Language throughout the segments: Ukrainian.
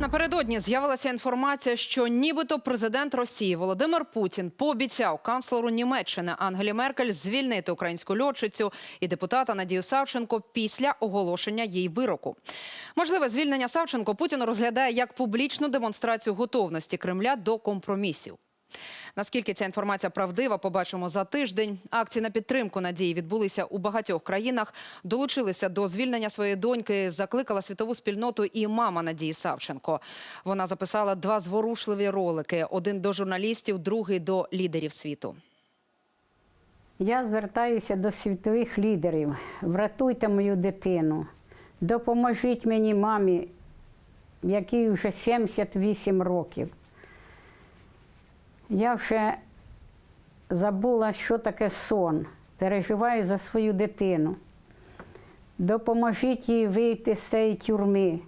Напередодні з'явилася інформація, що нібито президент Росії Володимир Путін пообіцяв канцлеру Німеччини Ангелі Меркель звільнити українську льотчицю і депутата Надію Савченко після оголошення їй вироку. Можливе звільнення Савченко Путін розглядає як публічну демонстрацію готовності Кремля до компромісів. Наскільки ця інформація правдива, побачимо за тиждень. Акції на підтримку надії відбулися у багатьох країнах. Долучилися до звільнення своєї доньки, закликала світову спільноту і мама Надії Савченко. Вона записала два зворушливі ролики: один до журналістів, другий до лідерів світу. Я звертаюся до світових лідерів. Врятуйте мою дитину. Допоможіть мені мамі, якій вже 78 років. Я вже забула, що таке сон. Переживаю за свою дитину. Допоможіть їй вийти з цієї тюрми.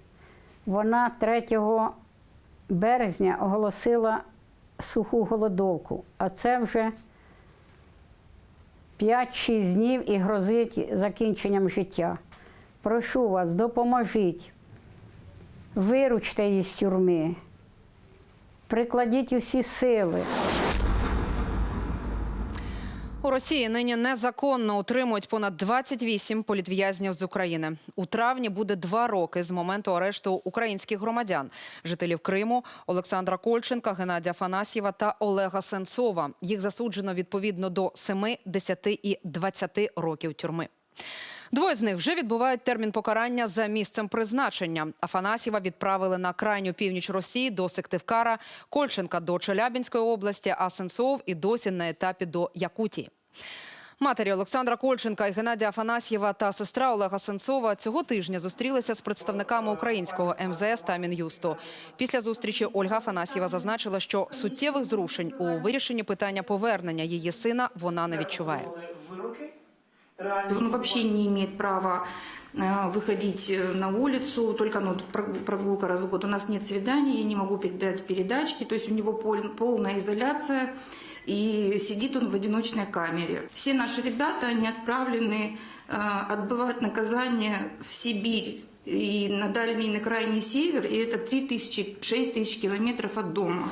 Вона 3 березня оголосила суху голодовку, а це вже 5-6 днів і грозить закінченням життя. Прошу вас, допоможіть, виручте її з тюрми, прикладіть усі сили. У Росії нині незаконно утримують понад 28 політв'язнів з України. У травні буде два роки з моменту арешту українських громадян, жителів Криму Олександра Кольченка, Геннадія Фанасьєва та Олега Сенцова. Їх засуджено відповідно до 7, 10 і 20 років тюрми. Двоє з них вже відбувають термін покарання за місцем призначення. Афанасьєва відправили на крайню північ Росії до Сиктивкара, Кольченка до Челябінської області, а Сенцов і досі на етапі до Якутії. Матері Олександра Кольченка і Геннадія Афанасьєва та сестра Олега Сенцова цього тижня зустрілися з представниками українського МЗС та Мін'юсту. Після зустрічі Ольга Афанасьєва зазначила, що суттєвих зрушень у вирішенні питання повернення її сина вона не відчуває. Он вообще не имеет права э, выходить э, на улицу, только ну, прог- прогулка раз в год. У нас нет свиданий, я не могу передать передачки, то есть у него пол- полная изоляция, и сидит он в одиночной камере. Все наши ребята, они отправлены э, отбывать наказание в Сибирь и на дальний, на крайний север, и это 3 тысячи, 6 тысяч километров от дома.